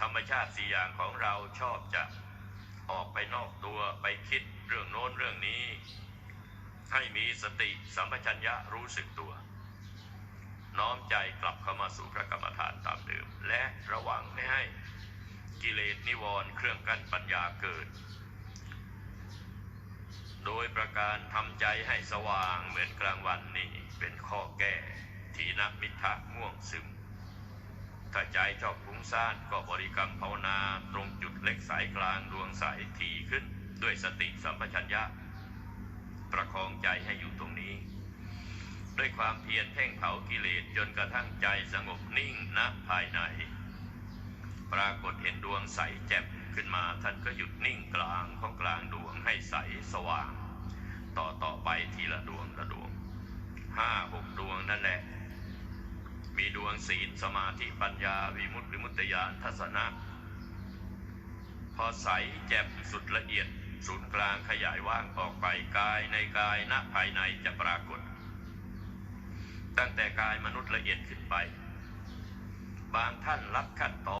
ธรรมชาติสี่อย่างของเราชอบจะออกไปนอกตัวไปคิดเรื่องโน้นเรื่องนี้ ให้มีสติสัมปชัญญะรู้สึกตัว น้อมใจกลับเข้ามาสู่พระกรรมฐานตามเดิม และระวังไม่ให้กิเลสนิวรณ์เครื่องกั้นปัญญาเกิด โดยประการทำใจให้สว่างเหมือนกลางวันนี่เป็นข้อแก้ทีนมิทะง่วงซึม ถ้าใจชอบฟุ้งซ่านก็บริกรรมภาวนาตรงจุดเล็กสายกลางดวงใสถี่ขึ้น ด้วยสติสัมปชัญญะ ประคองใจให้อยู่ตรงนี้ ด้วยความเพียรเพ่งเผากิเลสจนกระทั่งใจสงบนิ่งณภายใน ปรากฏเห็นดวงใสแจ่มขึ้นมาท่านก็หยุดนิ่งกลางของกลางดวงให้ใสสว่าง ต่อต่อไปทีละดวงละดวงห้าห วงศีลสมาธิปัญญาวิมุตติวิมุตติญาณทัศนะ พอใสแจ่มสุดละเอียดศูนย์กลางขยายว่างออกไปกายในกายณภายในจะปรากฏ ตั้งแต่กายมนุษย์ละเอียดขึ้นไป บางท่านรับขั้นตอน